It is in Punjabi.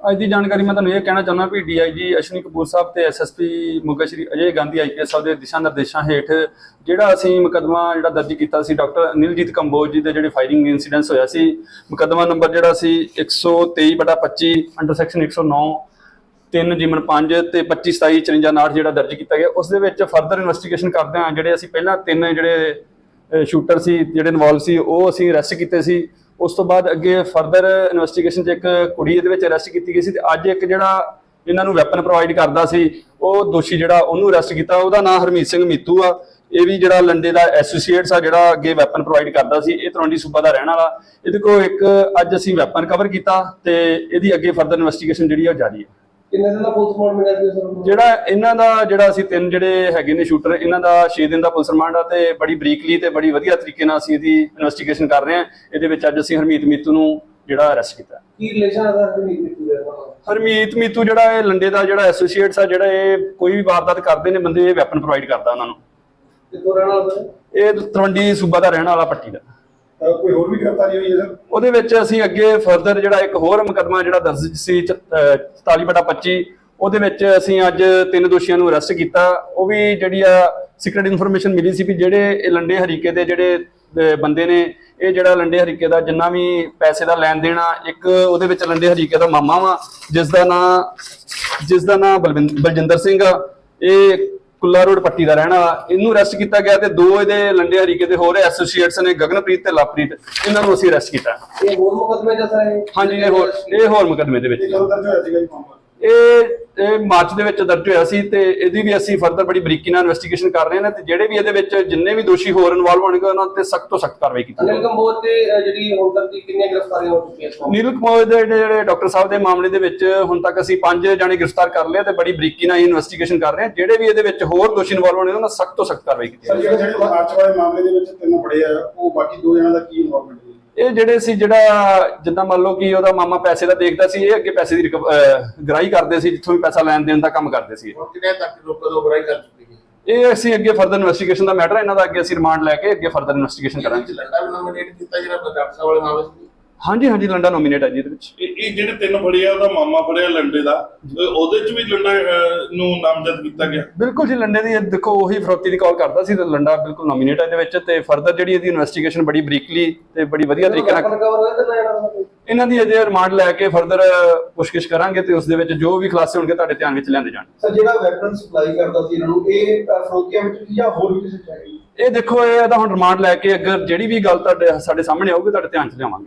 ਅੱਜ ਦੀ ਜਾਣਕਾਰੀ ਮੈਂ ਤੁਹਾਨੂੰ ਇਹ ਕਹਿਣਾ ਚਾਹੁੰਦਾ ਵੀ ਡੀਆਈਜੀ ਅਸ਼ਵਨੀ ਕਪੂਰ ਸਾਹਿਬ ਤੇ ਐਸਐਸਪੀ ਮੁੱਗਾ ਸ਼੍ਰੀ ਅਜੇ ਗਾਂਧੀ ਆਈਪੀਐਸ ਸਾਹਿਬ ਦੇ ਦਿਸ਼ਾ ਨਿਰਦੇਸ਼ਾਂ ਹੇਠ ਜਿਹੜਾ ਅਸੀਂ ਮੁਕੱਦਮਾ ਜਿਹੜਾ ਦਰਜ ਕੀਤਾ ਸੀ ਡਾਕਟਰ ਅਨਿਲਜੀਤ ਕੰਬੋਜ ਜੀ ਦੇ ਜਿਹੜੇ ਫਾਇਰਿੰਗ ਇਨਸੀਡੈਂਟਸ ਹੋਇਆ ਸੀ, ਮੁਕੱਦਮਾ ਨੰਬਰ ਜਿਹੜਾ ਸੀ 123/25 ਅੰਡਰ ਸੈਕਸ਼ਨ 109 3 ਜਿਮਨ 5 ਤੇ 25 27 54 ਨਾਟ ਜਿਹੜਾ ਦਰਜ ਕੀਤਾ ਗਿਆ। ਉਸ ਦੇ ਵਿੱਚ ਫਰਦਰ ਇਨਵੈਸਟੀਗੇਸ਼ਨ ਕਰਦੇ ਹਾਂ, ਜਿਹੜੇ ਅਸੀਂ ਪਹਿਲਾਂ ਤਿੰਨ ਜਿਹੜੇ ਸ਼ੂਟਰ ਸੀ, ਜਿਹੜੇ ਇਨਵੋਲਵ ਸੀ, ਉਹ ਅਸੀਂ ਅਰੈਸਟ ਕੀਤੇ ਸੀ। ਉਸ ਤੋਂ ਬਾਅਦ ਅੱਗੇ ਫਰਦਰ ਇਨਵੈਸਟੀਗੇਸ਼ਨ 'ਚ ਇੱਕ ਕੁੜੀ ਇਹਦੇ ਵਿੱਚ ਅਰੈਸਟ ਕੀਤੀ ਗਈ ਸੀ ਤੇ ਅੱਜ ਇੱਕ ਜਿਹੜਾ ਇਹਨਾਂ ਨੂੰ ਵੈਪਨ ਪ੍ਰੋਵਾਈਡ ਕਰਦਾ ਸੀ, ਉਹ ਦੋਸ਼ੀ ਜਿਹੜਾ ਉਹਨੂੰ ਅਰੈਸਟ ਕੀਤਾ, ਉਹਦਾ ਨਾਮ ਹਰਮੀਤ ਸਿੰਘ ਮੀਤੂ ਆ। ਇਹ ਵੀ ਜਿਹੜਾ ਲੰਡੇ ਦਾ ਐਸੋਸੀਏਟਸ ਆ ਜਿਹੜਾ ਅੱਗੇ ਵੈਪਨ ਪ੍ਰੋਵਾਈਡ ਕਰਦਾ ਸੀ, ਇਹ ਤਰੌਂਡੀ ਸੂਬਾ ਦਾ ਰਹਿਣ ਵਾਲਾ। ਇਹਦੇ ਕੋਲ ਇੱਕ ਅੱਜ ਅਸੀਂ ਵੈਪਨ ਕਵਰ ਕੀਤਾ ਤੇ ਇਹਦੀ ਅੱਗੇ ਫਰਦਰ ਇਨਵੈਸਟੀਗੇਸ਼ਨ ਜਿਹੜੀ ਆ ਉਹ ਜਾਰੀ ਹੈ ਕਿੰਨੇ ਦਿਨ ਦਾ ਪੋਸਟਮਾਰਟਮ ਮਿਲਿਆ ਸੀ ਸਰ? ਨੂੰ? ਜਿਹੜਾ ਇਹਨਾਂ ਦਾ ਜਿਹੜਾ ਅਸੀਂ ਤਿੰਨ ਜਿਹੜੇ ਹੈਗੇ ਨੇ ਸ਼ੂਟਰ ਇਹਨਾਂ ਦਾ 6 ਦਿਨ ਦਾ ਪੁਲਿਸ ਰਿਮਾਂਡ ਆ ਤੇ ਬੜੀ ਬਰੀਕਲੀ ਤੇ ਬੜੀ ਵਧੀਆ ਤਰੀਕੇ ਨਾਲ ਅਸੀਂ ਇਹਦੀ ਇਨਵੈਸਟੀਗੇਸ਼ਨ ਕਰ ਰਹੇ ਹਾਂ। ਇਹਦੇ ਵਿੱਚ ਅੱਜ ਅਸੀਂ ਹਰਮੀਤ ਮੀਤੂ ਨੂੰ ਜਿਹੜਾ ਅਰੈਸਟ ਕੀਤਾ। ਕੀ ਰਿਲੇਸ਼ਨ ਹੈ ਸਰ ਹਰਮੀਤ ਮਿੱਤੂ ਦੇ ਨਾਲ? ਹਰਮੀਤ ਮੀਤੂ ਜਿਹੜਾ ਇਹ ਲੰਡੇ ਦਾ ਜਿਹੜਾ ਐਸੋਸੀਏਟਸ ਆ ਜਿਹੜਾ ਇਹ ਕੋਈ ਵੀ ਵਾਰਦਾਤ ਕਰਦੇ ਨੇ ਬੰਦੇ ਇਹ ਵੈਪਨ ਪ੍ਰੋਵਾਈਡ ਕਰਦਾ ਉਹਨਾਂ ਨੂੰ। ਤੇ ਇਹ ਤਲਵੰਡੀ ਸੂਬਾ ਦਾ ਰਹਿਣ ਵਾਲਾ ਪੱਟੀ ਦਾ। ਕੋਈ ਹੋਰ ਵੀ ਗ੍ਰਿਫਤਾਰੀ ਹੋਈ ਹੈ ਸਰ? ਉਹਦੇ ਵਿੱਚ ਅਸੀਂ ਅੱਗੇ ਫਰਦਰ ਜਿਹੜਾ ਇੱਕ ਹੋਰ ਮੁਕੱਦਮਾ ਜਿਹੜਾ ਦਰਜ ਸੀ 44/25 ਉਹਦੇ ਵਿੱਚ ਅਸੀਂ ਅੱਜ ਤਿੰਨ ਦੋਸ਼ੀਆਂ ਨੂੰ ਅਰੈਸਟ ਕੀਤਾ। ਉਹ ਵੀ ਜਿਹੜੀ ਆ ਸੀਕ੍ਰੀਟ ਇਨਫੋਰਮੇਸ਼ਨ ਮਿਲੀ ਸੀ ਵੀ ਜਿਹੜੇ ਇਹ ਲੰਡੇ ਹਰੀਕੇ ਦੇ ਜਿਹੜੇ ਬੰਦੇ ਨੇ, ਇਹ ਜਿਹੜਾ ਲੰਡੇ ਹਰੀਕੇ ਦਾ ਜਿੰਨਾ ਵੀ ਪੈਸੇ ਦਾ ਲੈਣ ਦੇਣ ਆ, ਇੱਕ ਉਹਦੇ ਵਿੱਚ ਲੰਡੇ ਹਰੀਕੇ ਦਾ ਮਾਮਾ ਵਾ, ਜਿਸ ਦਾ ਨਾਂ, ਜਿਸ ਦਾ ਨਾਮ ਬਲਜਿੰਦਰ ਸਿੰਘ ਆ। ਇਹ ਕੁੱਲਾ ਰੋਡ ਪੱਟੀ ਦਾ ਰਹਿਣ ਵਾਲਾ। ਇਹਨੂੰ ਅਰੈਸਟ ਕੀਤਾ ਗਿਆ ਤੇ ਦੋ ਇਹਦੇ ਲੰਡੇ ਹਰੀਕੇ ਦੇ ਹੋਰ ਐਸੋਸੀਏਟਸ ਨੇ ਗਗਨਪ੍ਰੀਤ ਤੇ ਲਵਪ੍ਰੀਤ ਇਹਨਾਂ ਨੂੰ ਅਸੀਂ ਅਰੈਸਟ ਕੀਤਾ। ਇਹ ਹੋਰ ਮੁਕਦਮੇ ਸਰ ਇਹ ਹਾਂਜੀ ਇਹ ਹੋਰ ਇਹ ਹੋਰ ਮੁਕੱਦਮੇ ਦੇ ਵਿੱਚ। ਇਹ ਕਦੋਂ ਦਰਜ ਹੋਇਆ ਸੀਗਾ ਜੀ ਮਾਮਲਾ। ਇਹ ਇਹ ਮਾਰਚ ਦੇ ਵਿੱਚ ਦਰਜ ਹੋਇਆ ਸੀ ਤੇ ਇਹਦੀ ਵੀ ਅਸੀਂ ਫਰਦਰ ਬੜੀ ਬਰੀਕੀ ਨਾਲ ਇਨਵੈਸਟੀਗੇਸ਼ਨ ਕਰ ਰਹੇ ਹਾਂ ਤੇ ਜਿਹੜੇ ਵੀ ਇਹਦੇ ਵਿੱਚ ਜਿੰਨੇ ਵੀ ਦੋਸ਼ੀ ਹੋਰ ਇਨਵੋਲਵ ਹੋਣਗੇ ਉਹਨਾਂ ਤੇ ਸਖਤ ਤੋਂ ਸਖਤ ਕਾਰਵਾਈ ਕੀਤੀ ਜਾਵੇਗੀ ਕੰਬੋਜ ਤੇ ਜਿਹੜੀ ਹੁਣ ਤੱਕ ਦੀ ਕਿੰਨੀਆਂ ਗ੍ਰਿਫਤਾਰੀਆਂ ਹੋ ਚੁੱਕੀਆਂ ਮਾਮਲੇ ਨੀਲ ਕੁਮਾਰ ਦੇ ਜਿਹੜੇ ਡਾਕਟਰ ਸਾਹਿਬ ਦੇ ਮਾਮਲੇ ਦੇ ਵਿੱਚ ਹੁਣ ਤੱਕ ਅਸੀਂ ਪੰਜ ਜਾਣੇ ਗ੍ਰਿਫਤਾਰ ਕਰ ਲਏ ਤੇ ਬੜੀ ਬਰੀਕੀ ਨਾਲ ਇਨਵੈਸਟੀਗੇਸ਼ਨ ਕਰ ਰਹੇ ਹਾਂ। ਜਿਹੜੇ ਵੀ ਇਹਦੇ ਵਿੱਚ ਹੋਰ ਦੋਸ਼ੀ ਇਨਵੋਲਵ ਹੋਣਗੇ ਉਹਨਾਂ ਸਖਤ ਤੋਂ ਸਖਤ ਕਾਰਵਾਈ ਕੀਤੀ ਸਰ ਜਾਵੇਗੀ ਜਿਹੜੇ ਜਿਹੜੇ ਮਾਰਚ ਵਾਲੇ ਮਾਮਲੇ ਦੇ ਵਿੱਚ ਤਿੰਨ ਫੜੇ ਆ ਉਹ ਬਾਕੀ ਦੋ ਜਣਾਂ ਦਾ ਕੀ ਇਨਵੋਲਵਮੈਂਟ ਹੈ? ਇਹ ਜਿਹੜੇ ਸੀ ਜਿਹੜਾ ਜਿੱਦਾਂ ਮੰਨ ਲਓ ਕਿ ਉਹਦਾ ਮਾਮਾ ਪੈਸੇ ਦਾ ਦੇਖਦਾ ਸੀ ਇਹ ਅੱਗੇ ਪੈਸੇ ਦੀ ਗ੍ਰਾਹੀ ਕਰਦੇ ਸੀ ਜਿੱਥੋਂ ਵੀ ਪੈਸਾ ਲੈਣ ਦੇਣ ਦਾ ਕੰਮ ਕਰਦੇ ਸੀ। ਕਿੰਨੇ ਤੱਕ ਲੋਕਾਂ ਤੋਂ ਬੁਰਾਈ ਕਰ ਚੁੱਕੀ ਹੈ ਇਹ ਅਸੀਂ ਅੱਗੇ ਫਰਦਰ ਇਨਵੈਸਟੀਗੇਸ਼ਨ ਦਾ ਮੈਟਰ ਇਹਨਾਂ ਦਾ ਅੱਗੇ ਅਸੀਂ ਰਿਮਾਂਡ ਲੈ ਕੇ ਅੱਗੇ ਫਰਦਰ ਇਨਵੈਸਟੀਗੇਸ਼ਨ ਕਰਾਂਗੇ ਵਿੱਚ ਲੰਡਾ ਵੀ ਨੋਮੀਨੇਟ ਕੀਤਾ ਜਿਹੜਾ ਡਾਕਟਰ ਸਾਹਿਬ ਵਾਲੇ ਮਾਮਲੇ ਸੀ ਹਾਂਜੀ ਹਾਂਜੀ ਲੰਡਾ ਨੋਮੀਨੇਟ ਹੈ ਜੀ ਇਹਦੇ ਵਿੱਚ। ਇਹ ਇਹ ਜਿਹੜੇ ਤਿੰਨ ਫੜਿਆ ਉਹਦਾ ਮਾਮਾ ਫੜਿਆ ਲੰਡੇ ਦਾ। ਤੇ ਉਹਦੇ ਚ ਵੀ ਲੰਡਾ ਅਹ, ਨੂੰ ਨਾਮਜ਼ਦ ਕੀਤਾ ਗਿਆ। ਬਿਲਕੁਲ ਜੀ ਲੰਡੇ ਦੀ ਇਹ ਦੇਖੋ ਉਹੀ ਫਰੋਤੀ ਦੀ ਕਾਲ ਕਰਦਾ ਸੀ ਤੇ ਲੰਡਾ ਬਿਲਕੁਲ ਨੋਮੀਨੇਟ ਹੈ ਇਹਦੇ ਵਿੱਚ ਤੇ ਫਰਦਰ ਜਿਹੜੀ ਇਹਦੀ ਇਨਵੈਸਟੀਗੇਸ਼ਨ ਬੜੀ ਬਰੀਕਲੀ ਤੇ ਬੜੀ ਵਧੀਆ ਤਰੀਕੇ ਨਾਲ ਕਵਰ ਤੇ ਨਾ ਇਹਨਾਂ ਦੀ ਅਜੇ ਰਿਮਾਂਡ ਲੈ ਕੇ ਫਰਦਰ ਪੁੱਛਗਿੱਛ ਕਰਾਂਗੇ ਤੇ ਉਸ ਦੇ ਵਿੱਚ ਜੋ ਵੀ ਖੁਲਾਸੇ ਹੋਣਗੇ ਤੁਹਾਡੇ ਧਿਆਨ ਵਿੱਚ ਲਿਆਂਦੇ ਜਾਣ ਸਰ ਜਿਹੜਾ ਵੈਪਨ ਸਪਲਾਈ ਕਰਦਾ ਸੀ ਇਹਨਾਂ ਨੂੰ ਇਹ ਅ, ਫਰੋਤੀਆਂ ਵਿੱਚ ਸੀ ਜਾਂ ਹੋਰ ਵੀ ਕਿਸੇ ਚ ਇਹ ਦੇਖੋ ਇਹ ਇਹਦਾ ਹੁਣ ਰਿਮਾਂਡ ਲੈ ਕੇ ਅਗਰ ਜਿਹੜੀ ਵੀ ਗੱਲ ਤੁਹਾਡੇ ਸਾਡੇ ਸਾਹਮਣੇ ਆਊਗੀ ਤੁਹਾਡੇ ਧਿਆਨ 'ਚ ਲਿਆਵਾਂਗੇ।